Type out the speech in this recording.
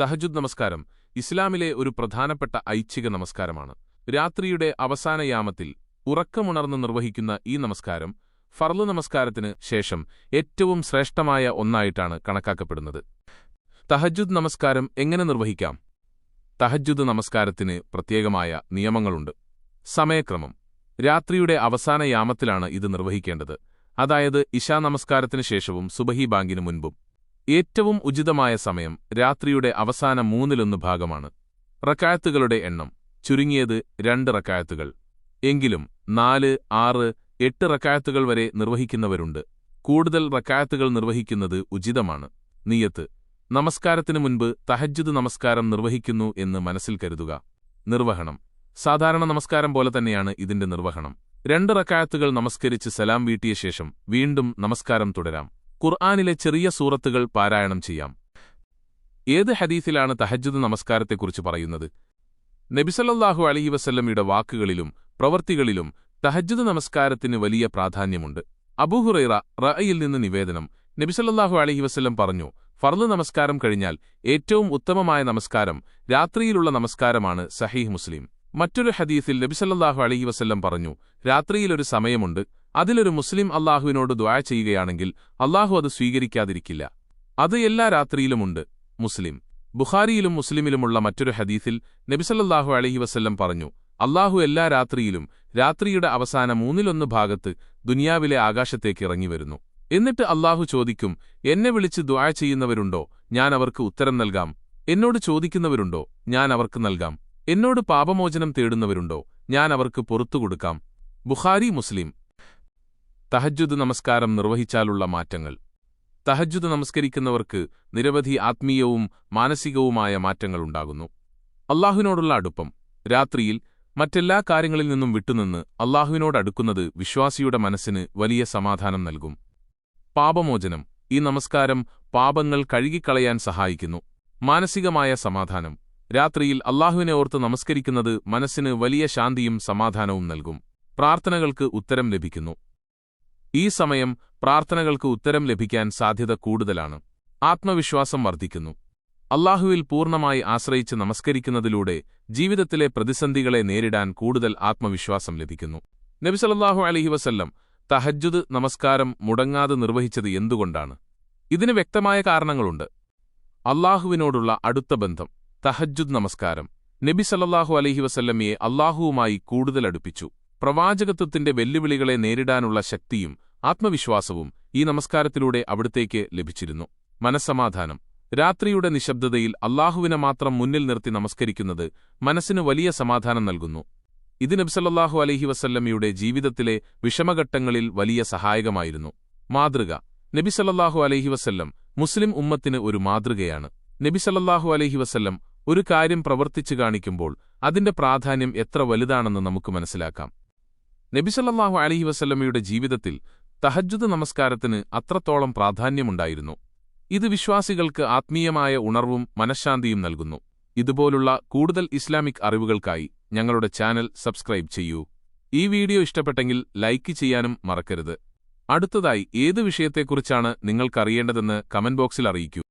തഹജുദ് നമസ്കാരം ഇസ്ലാമിലെ ഒരു പ്രധാനപ്പെട്ട ഐച്ഛിക നമസ്കാരമാണ്. രാത്രിയുടെ അവസാന യാമത്തിൽ ഉറക്കമുണർന്ന് നിർവഹിക്കുന്ന ഈ നമസ്കാരം ഫർലു നമസ്കാരത്തിന് ശേഷം ഏറ്റവും ശ്രേഷ്ഠമായ ഒന്നായിട്ടാണ് കണക്കാക്കപ്പെടുന്നത്. തഹജുദ് നമസ്കാരം എങ്ങനെ നിർവഹിക്കാം? തഹജുദ് നമസ്കാരത്തിന് പ്രത്യേകമായ നിയമങ്ങളുണ്ട്. സമയക്രമം. രാത്രിയുടെ അവസാന യാമത്തിലാണ് ഇത് നിർവഹിക്കേണ്ടത്. അതായത് ഇശാ നമസ്കാരത്തിന് ശേഷവും സുബഹി ബാങ്കിനു മുൻപും. ഏറ്റവും ഉചിതമായ സമയം രാത്രിയുടെ അവസാന മൂന്നിലൊന്ന് ഭാഗമാണ്. റക്കായത്തുകളുടെ എണ്ണം ചുരുങ്ങിയത് രണ്ട് റക്കായത്തുകൾ. എങ്കിലും നാല് ആറ് എട്ട് റക്കായത്തുകൾ വരെ നിർവഹിക്കുന്നവരുണ്ട്. കൂടുതൽ റക്കായത്തുകൾ നിർവഹിക്കുന്നത് ഉചിതമാണ്. നീയത്ത് നമസ്കാരത്തിന് മുൻപ് തഹജ്ജുദ് നമസ്കാരം നിർവഹിക്കുന്നു എന്ന് മനസ്സിൽ കരുതുക. നിർവഹണം സാധാരണ നമസ്കാരം പോലെ തന്നെയാണ് ഇതിന്റെ നിർവഹണം. രണ്ട് റക്കായത്തുകൾ നമസ്കരിച്ച് സലാം വീട്ടിയ ശേഷം വീണ്ടും നമസ്കാരം തുടരാം. ഖുർആാനിലെ ചെറിയ സൂറത്തുകൾ പാരായണം ചെയ്യാം. ഏത് ഹദീസിലാണ് തഹജ്ജുദ് നമസ്കാരത്തെക്കുറിച്ച് പറയുന്നത്? നബിസല്ലാഹു അലഹി വസല്ലമയുടെ വാക്കുകളിലും പ്രവൃത്തികളിലും തഹജ്ജുദ് നമസ്കാരത്തിന് വലിയ പ്രാധാന്യമുണ്ട്. അബൂഹുറൈറ റഅയിൽ നിന്ന് നിവേദനം നബിസല്ലാഹു അലഹി വസ്ല്ലം പറഞ്ഞു ഫർദ് നമസ്കാരം കഴിഞ്ഞാൽ ഏറ്റവും ഉത്തമമായ നമസ്കാരം രാത്രിയിലുള്ള നമസ്കാരമാണ് സഹീഹ് മുസ്ലിം. മറ്റൊരു ഹദീസിൽ നബിസല്ലാഹു അലഹി വസ്ല്ലം പറഞ്ഞു രാത്രിയിലൊരു സമയമുണ്ട് അതിലൊരു മുസ്ലിം അള്ളാഹുവിനോട് ദ്വായ ചെയ്യുകയാണെങ്കിൽ അള്ളാഹു അത് സ്വീകരിക്കാതിരിക്കില്ല. അത് എല്ലാ രാത്രിയിലുമുണ്ട് മുസ്ലിം. ബുഖാരിയിലും മുസ്ലിമിലുമുള്ള മറ്റൊരു ഹദീസിൽ നബിസല്ലാഹു അലഹി വസ്ല്ലം പറഞ്ഞു അള്ളാഹു എല്ലാ രാത്രിയിലും രാത്രിയുടെ അവസാന മൂന്നിലൊന്ന് ഭാഗത്ത് ദുനിയാവിലെ ആകാശത്തേക്ക് ഇറങ്ങിവരുന്നു. എന്നിട്ട് അള്ളാഹു ചോദിക്കും എന്നെ വിളിച്ച് ദ്വായ ചെയ്യുന്നവരുണ്ടോ? ഞാൻ അവർക്ക് ഉത്തരം നൽകാം. എന്നോട് ചോദിക്കുന്നവരുണ്ടോ? ഞാൻ അവർക്ക് നൽകാം. എന്നോട് പാപമോചനം തേടുന്നവരുണ്ടോ? ഞാൻ അവർക്ക് പുറത്തുകൊടുക്കാം ബുഖാരി മുസ്ലിം. തഹജ്ജുദ് നമസ്കാരം നിർവഹിച്ചാലുള്ള മാറ്റങ്ങൾ. തഹജ്ജുദ് നമസ്കരിക്കുന്നവർക്ക് നിരവധി ആത്മീയവും മാനസികവുമായ മാറ്റങ്ങളുണ്ടാകുന്നു അള്ളാഹുവിനോടുള്ള അടുപ്പം. രാത്രിയിൽ മറ്റെല്ലാ കാര്യങ്ങളിൽ നിന്നും വിട്ടുനിന്ന് അള്ളാഹുവിനോടടുക്കുന്നത് വിശ്വാസിയുടെ മനസ്സിന് വലിയ സമാധാനം നൽകും. പാപമോചനം. ഈ നമസ്കാരം പാപങ്ങൾ കഴുകിക്കളയാൻ സഹായിക്കുന്നു. മാനസികമായ സമാധാനം. രാത്രിയിൽ അള്ളാഹുവിനെ ഓർത്ത് നമസ്കരിക്കുന്നത് മനസ്സിന് വലിയ ശാന്തിയും സമാധാനവും നൽകും. പ്രാർത്ഥനകൾക്ക് ഉത്തരം ലഭിക്കുന്നു. ഈ സമയം പ്രാർത്ഥനകൾക്ക് ഉത്തരം ലഭിക്കാൻ സാധ്യത കൂടുതലാണ്. ആത്മവിശ്വാസം വർദ്ധിക്കുന്നു. അള്ളാഹുവിൽ പൂർണമായി ആശ്രയിച്ച് നമസ്കരിക്കുന്നതിലൂടെ ജീവിതത്തിലെ പ്രതിസന്ധികളെ നേരിടാൻ കൂടുതൽ ആത്മവിശ്വാസം ലഭിക്കുന്നു. നബിസലല്ലാഹു അലഹി വസല്ലം തഹജ്ജുദ് നമസ്കാരം മുടങ്ങാതെ നിർവഹിച്ചത് എന്തുകൊണ്ടാണ്? ഇതിന് വ്യക്തമായ കാരണങ്ങളുണ്ട്. അള്ളാഹുവിനോടുള്ള അടുത്ത ബന്ധം തഹജ്ജുദ് നമസ്കാരം നബി സല്ലാഹു അലഹി വസല്ലമ്മയെ അള്ളാഹുവുമായി കൂടുതൽ അടുപ്പിച്ചു. പ്രവാചകത്വത്തിന്റെ വെല്ലുവിളികളെ നേരിടാനുള്ള ശക്തിയും ആത്മവിശ്വാസവും ഈ നമസ്കാരത്തിലൂടെ അവിടത്തേക്ക് ലഭിച്ചിരുന്നു. മനസ്സമാധാനം. രാത്രിയുടെ നിശബ്ദതയിൽ അള്ളാഹുവിനെ മാത്രം മുന്നിൽ നിർത്തി നമസ്കരിക്കുന്നത് മനസ്സിന് വലിയ സമാധാനം നൽകുന്നു. ഇത് നബ്സല്ലാഹു അലഹി വസല്ലമ്മയുടെ ജീവിതത്തിലെ വിഷമഘട്ടങ്ങളിൽ വലിയ സഹായകമായിരുന്നു. മാതൃക. നബിസല്ലാഹു അലഹി വസല്ലം മുസ്ലിം ഉമ്മത്തിന് ഒരു മാതൃകയാണ്. നബിസല്ലാഹു അലഹി വസല്ലം ഒരു കാര്യം പ്രവർത്തിച്ചു കാണിക്കുമ്പോൾ അതിന്റെ പ്രാധാന്യം എത്ര വലുതാണെന്ന് നമുക്ക് മനസ്സിലാക്കാം. നബിസല്ലാഹു അലഹി വസല്ലമ്മയുടെ ജീവിതത്തിൽ തഹജ്ജുദ് നമസ്കാരത്തിന് അത്രത്തോളം പ്രാധാന്യമുണ്ടായിരുന്നു. ഇത് വിശ്വാസികൾക്ക് ആത്മീയമായ ഉണർവും മനഃശാന്തിയും നൽകുന്നു. ഇതുപോലുള്ള കൂടുതൽ ഇസ്ലാമിക് അറിവുകൾക്കായി ഞങ്ങളുടെ ചാനൽ സബ്സ്ക്രൈബ് ചെയ്യൂ. ഈ വീഡിയോ ഇഷ്ടപ്പെട്ടെങ്കിൽ ലൈക്ക് ചെയ്യാനും മറക്കരുത്. അടുത്തതായി ഏത് വിഷയത്തെക്കുറിച്ചാണ് നിങ്ങൾക്കറിയേണ്ടതെന്ന് കമന്റ് ബോക്സിൽ അറിയിക്കൂ.